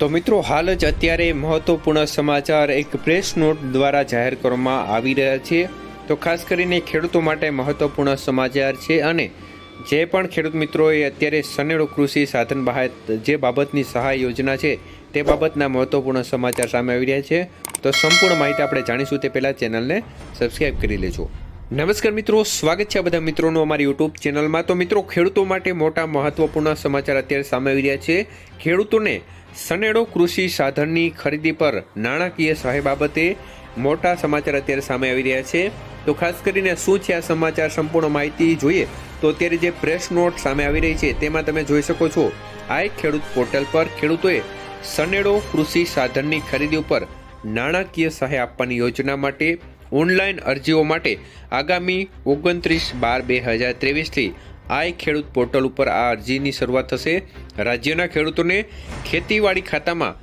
તો મિત્રો, હાલ જ અત્યારે મહત્વપૂર્ણ સમાચાર એક પ્રેસ નોટ દ્વારા જાહેર કરવામાં આવી રહ્યા છે. તો ખાસ કરીને ખેડૂતો માટે મહત્વપૂર્ણ સમાચાર છે અને જે પણ ખેડૂત મિત્રોએ અત્યારે સનેડો કૃષિ સાધન બહાર જે બાબતની સહાય યોજના છે, તે બાબતના મહત્વપૂર્ણ સમાચાર સામે આવી રહ્યા છે. તો સંપૂર્ણ માહિતી આપણે જાણીશું તે પહેલાં ચેનલને સબસ્ક્રાઈબ કરી લેજો. નમસ્કાર મિત્રો, સ્વાગત છે બધા મિત્રોનું અમારી યુટ્યુબ ચેનલમાં. તો મિત્રો, ખેડૂતો માટે મોટા મહત્વપૂર્ણ સમાચાર અત્યારે સામે આવી રહ્યા છે. ખેડૂતોને સનેડો કૃષિ સાધનની ખરીદી પર નાણાકીય સહાય બાબતે મોટા સમાચાર અત્યારે સામે આવી રહ્યા છે. તો ખાસ કરીને શું છે આ સમાચાર, સંપૂર્ણ માહિતી જોઈએ તો અત્યારે જે પ્રેસ નોટ સામે આવી રહી છે, તેમાં તમે જોઈ શકો છો, આ ખેડૂત પોર્ટલ પર ખેડૂતોએ સનેડો કૃષિ સાધનની ખરીદી ઉપર નાણાકીય સહાય આપવાની યોજના માટે ઓનલાઈન અરજીઓ માટે આગામી ઓગણત્રીસ બાર બે હજાર ત્રેવીસથી આઈ ખેડૂત પોર્ટલ ઉપર આ અરજીની શરૂઆત થશે. રાજ્યના ખેડૂતોને ખેતીવાડી ખાતામાં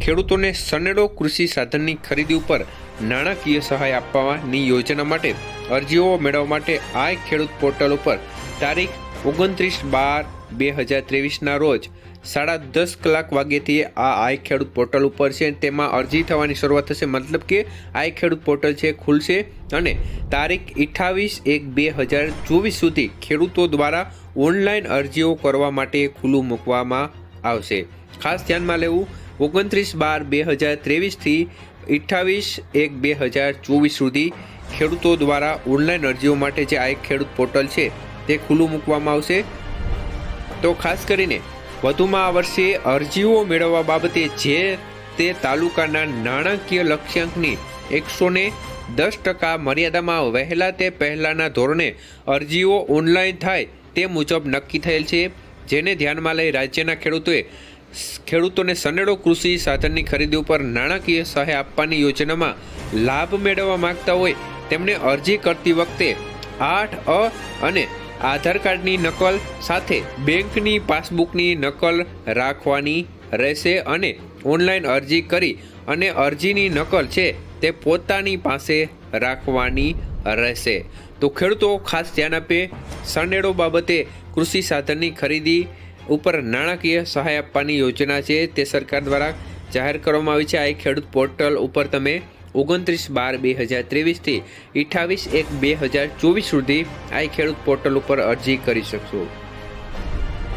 ખેડૂતોને સનેડો કૃષિ સાધનની ખરીદી ઉપર નાણાકીય સહાય આપવાની યોજના માટે અરજીઓ મેળવવા માટે આ ખેડૂત પોર્ટલ ઉપર તારીખ ઓગણત્રીસ બાર બે હજાર ત્રેવીસના રોજ સાડા દસ કલાક વાગ્યેથી આ આઈ ખેડૂત પોર્ટલ ઉપર છે. તેમાં અરજી થવાની શરૂઆત થશે. મતલબ કે આઈ ખેડૂત પોર્ટલ છે, ખુલશે અને તારીખ અઠ્ઠાવીસ એક બે હજાર ચોવીસ સુધી ખેડૂતો દ્વારા ઓનલાઈન અરજીઓ કરવા માટે ખુલ્લું મૂકવામાં આવશે. ખાસ ધ્યાનમાં લેવું, ઓગણત્રીસ બાર બે હજાર ત્રેવીસથી અઠ્ઠાવીસ એક બે હજાર ચોવીસ સુધી ખેડૂતો દ્વારા ઓનલાઈન અરજીઓ માટે જે આ ખેડૂત પોર્ટલ છે, તે ખુલ્લું મૂકવામાં આવશે. તો ખાસ કરીને વધુમાં આ વર્ષે અરજીઓ મેળવવા બાબતે જે તે તાલુકાના નાણાકીય લક્ષ્યાંકની એકસો ને દસ ટકા મર્યાદામાં વહેલા તે પહેલાંના ધોરણે અરજીઓ ઓનલાઈન થાય તે મુજબ નક્કી થયેલ છે, જેને ધ્યાનમાં લઈ રાજ્યના ખેડૂતોએ ખેડૂતોને સનેડો કૃષિ સાધનની ખરીદી ઉપર નાણાકીય સહાય આપવાની યોજનામાં લાભ મેળવવા માંગતા હોય, તેમને અરજી કરતી વખતે આઠ અ અને આધાર કાર્ડની નકલ સાથે બેંકની પાસબુકની નકલ રાખવાની રહેશે અને ઓનલાઈન અરજી કરી અને અરજીની નકલ છે તે પોતાની પાસે રાખવાની રહેશે. તો ખેડૂતો ખાસ ધ્યાન આપે સનેડો બાબતે કૃષિ સાધનની ખરીદી ઉપર નાણાકીય સહાય આપવાની યોજના છે તે સરકાર દ્વારા જાહેર કરવામાં આવી છે. આ ખેડૂત પોર્ટલ ઉપર તમે ઓગણત્રીસ બાર બે હજાર ત્રેવીસથી અઠ્ઠાવીસ એક બે હજાર ચોવીસ સુધી આ ખેડૂત પોર્ટલ ઉપર અરજી કરી શકશો.